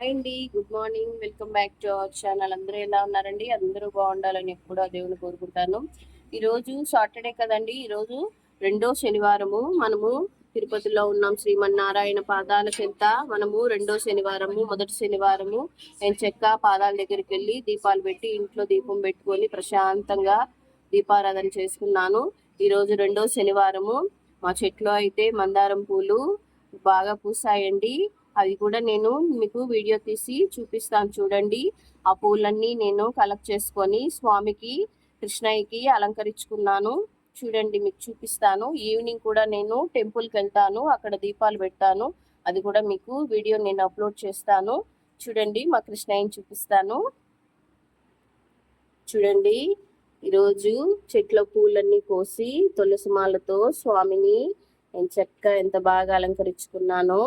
Hi అండి good morning welcome back to our channel అందరూ ఎలా ఉన్నారండి? అందరూ బాగుండాలని ఎప్పుడూ దేవుని కోరుకుంటాను. ఈరోజు సాటర్డే కదండి. ఈరోజు రెండో శనివారము. మనము తిరుపతిలో ఉన్నాం. శ్రీమన్నారాయణ పాదాల చెంత. మనము రెండో శనివారము మొదటి శనివారము. నేను చెక్క పాదాల దగ్గరికి వెళ్ళి దీపాలు పెట్టి ఇంట్లో దీపం పెట్టుకొని ప్రశాంతంగా దీపారాధన చేసుకున్నాను. ఈరోజు రెండో శనివారము. మా చెట్లో అయితే మందారం పూలు బాగా పూసాయండి. అవి కూడా నేను మీకు వీడియో తీసి చూపిస్తాను చూడండి. ఆ పూలన్నీ నేను కలెక్ట్ చేసుకొని స్వామికి కృష్ణయ్యకి అలంకరించుకున్నాను. చూడండి మీకు చూపిస్తాను. ఈవినింగ్ కూడా నేను టెంపుల్కి వెళ్తాను. అక్కడ దీపాలు పెడతాను. అది కూడా మీకు వీడియో నేను అప్లోడ్ చేస్తాను. చూడండి మా కృష్ణయ్యని చూపిస్తాను. చూడండి. ఈరోజు చెట్ల పూలన్నీ కోసి తులసి మాలతో స్వామిని నేను చక్కగా ఎంత బాగా అలంకరించుకున్నానో.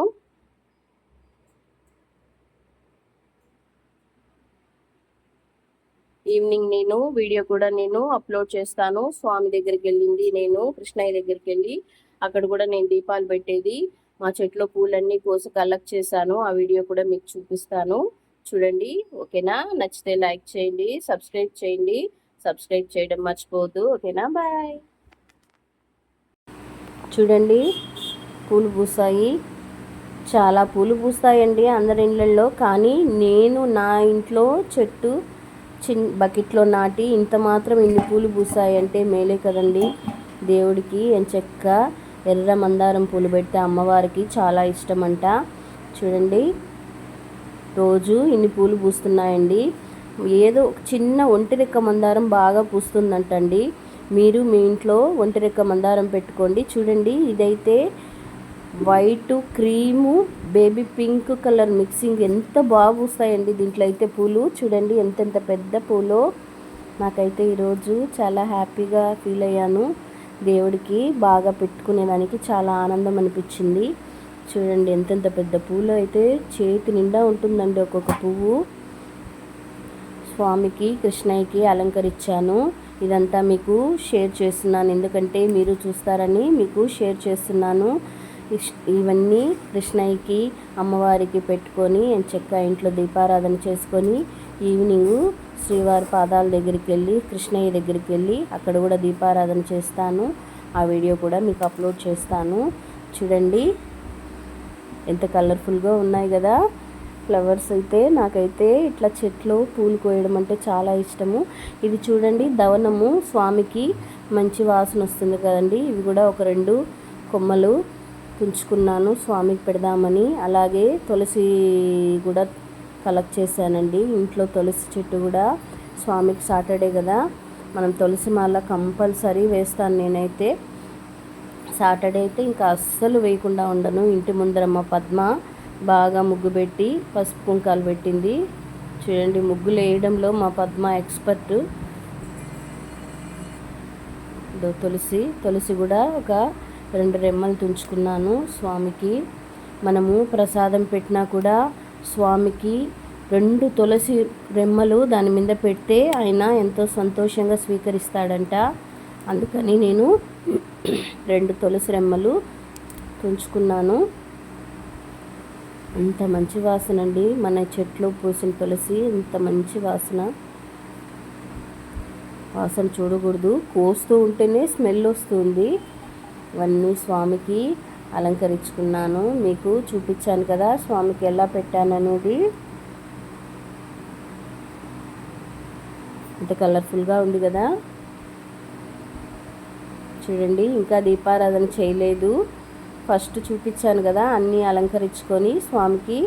ఈవినింగ్ నేను వీడియో కూడా నేను అప్లోడ్ చేస్తాను. స్వామి దగ్గరికి వెళ్ళింది నేను కృష్ణయ్య దగ్గరికి వెళ్ళి. అక్కడ కూడా నేను దీపాలు పెట్టేది. మా చెట్లో పూలన్నీ కోసి కలెక్ట్ చేశాను. ఆ వీడియో కూడా మీకు చూపిస్తాను. చూడండి ఓకేనా? నచ్చితే లైక్ చేయండి సబ్స్క్రైబ్ చేయండి. సబ్స్క్రైబ్ చేయడం మర్చిపోవద్దు. ఓకేనా? బాయ్. చూడండి పూలు పూసాయి. చాలా పూలు పూస్తాయండి అందరి ఇళ్ళల్లో. కానీ నేను నా ఇంట్లో చెట్టు చిన్ బకెట్లో నాటి ఇంత మాత్రం ఇన్ని పూలు పూసాయంటే మేలే కదండి దేవుడికి. ఎంచక్క ఎర్ర మందారం పూలు పెడితే అమ్మవారికి చాలా ఇష్టమంట. చూడండి. రోజు ఇన్ని పూలు పూస్తున్నాయండి. ఏదో చిన్న ఒంటిరెక్క మందారం బాగా పూస్తుందంటండి. మీరు మీ ఇంట్లో ఒంటిరెక్క మందారం పెట్టుకోండి. చూడండి ఇదైతే white cream baby pink colour mixing ఎంత బాగా పూస్తాయండి దీంట్లో అయితే పూలు. చూడండి ఎంతెంత పెద్ద పూలు నాకైతే ఈరోజు చాలా హ్యాపీగా ఫీల్ అయ్యాను. దేవుడికి బాగా పెట్టుకునేదానికి చాలా ఆనందం అనిపించింది. చూడండి ఎంతెంత పెద్ద పూలు అయితే చేతి నిండా ఉంటుందండి ఒక్కొక్క పువ్వు. స్వామికి కృష్ణయ్యకి అలంకరించాను. ఇదంతా మీకు షేర్ చేస్తున్నాను. ఎందుకంటే మీరు చూస్తారని మీకు షేర్ చేస్తున్నాను. ఇవన్నీ కృష్ణయ్యకి అమ్మవారికి పెట్టుకొని చెక్క ఇంట్లో దీపారాధన చేసుకొని ఈవినింగ్ శ్రీవారి పాదాల దగ్గరికి వెళ్ళి కృష్ణయ్య దగ్గరికి వెళ్ళి అక్కడ కూడా దీపారాధన చేస్తాను. ఆ వీడియో కూడా మీకు అప్లోడ్ చేస్తాను. చూడండి. ఎంత కలర్ఫుల్గా ఉన్నాయి కదా. ఫ్లవర్స్ అయితే నాకైతే ఇట్లా చెట్లు పూలు కోయడం అంటే చాలా ఇష్టము. ఇది చూడండి దవనము. స్వామికి మంచి వాసన వస్తుంది కదండి. ఇవి కూడా ఒక రెండు కొమ్మలు. ఉంచుకున్నాను స్వామికి పెడదామని. అలాగే తులసి కూడా కలెక్ట్ చేశానండి. ఇంట్లో తులసి చెట్టు కూడా స్వామికి సాటర్డే కదా. మనం తులసి మాల కంపల్సరీ వేస్తాను నేనైతే. సాటర్డే అయితే ఇంకా అస్సలు వేయకుండా ఉండను. ఇంటి ముందర మా పద్మ బాగా ముగ్గు పెట్టి పసుపు కుంకాలు పెట్టింది. చూడండి ముగ్గులు వేయడంలో మా పద్మ ఎక్స్పర్ట్. తులసి. తులసి కూడా ఒక రెండు రెమ్మలు తుంచుకున్నాను స్వామికి. మనము ప్రసాదం పెట్టినా కూడా స్వామికి రెండు తులసి రెమ్మలు దాని మీద పెడితే ఆయన ఎంతో సంతోషంగా స్వీకరిస్తాడంట. అందుకని నేను రెండు తులసి రెమ్మలు తుంచుకున్నాను. అంత మంచి వాసన అండి. మన చెట్లు పూసిన తులసి ఇంత మంచి వాసన. వాసన చూడకూడదు. కోస్తూ ఉంటేనే స్మెల్ వస్తుంది. ఇవన్నీ స్వామికి అలంకరించుకున్నాను. మీకు చూపించాను కదా స్వామికి ఎలా పెట్టాను అనేది. ఇంత కలర్ఫుల్గా ఉంది కదా. చూడండి ఇంకా దీపారాధన చేయలేదు. ఫస్ట్ చూపించాను కదా అన్నీ అలంకరించుకొని స్వామికి